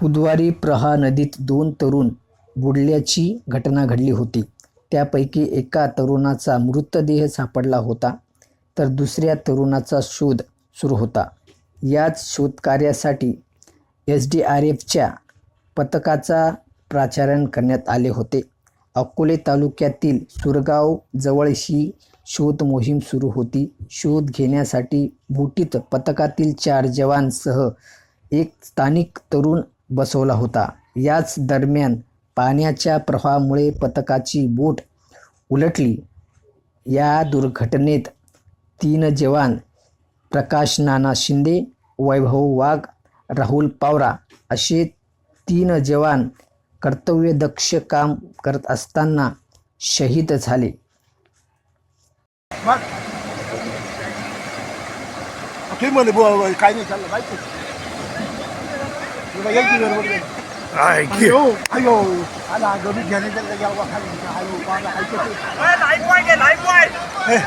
बुधवारी प्रहा नदीत दोन तरुण बुडल्याची घटना घडली होती. त्यापैकी एका तरुणाचा मृतदेह सापडला होता तर दुसऱ्या तरुणाचा शोध सुरू होता. याच शोधकार्यासाठी एस डी आर एफच्या पथकाचा प्राचारण करण्यात आले होते. अकोले तालुक्यातील सुरगाव जवळ ही शोध मोहीम सुरू होती. शोध घेण्यासाठी बोटीत पथकातील चार जवानसह एक स्थानिक तरुण बसवला होता. याच दरम्यान पाण्याच्या प्रवाहामुळे पथकाची बोट उलटली. या दुर्घटनेत तीन जवान प्रकाश नाना शिंदे वैभव वाघ राहुल पावरा असे तीन जवान कर्तव्यदक्ष काम करत असताना शहीद झाले. काय नाही आयो बाबा ऐकतो लाईफ बॉय घे लाईफ बॉय ए,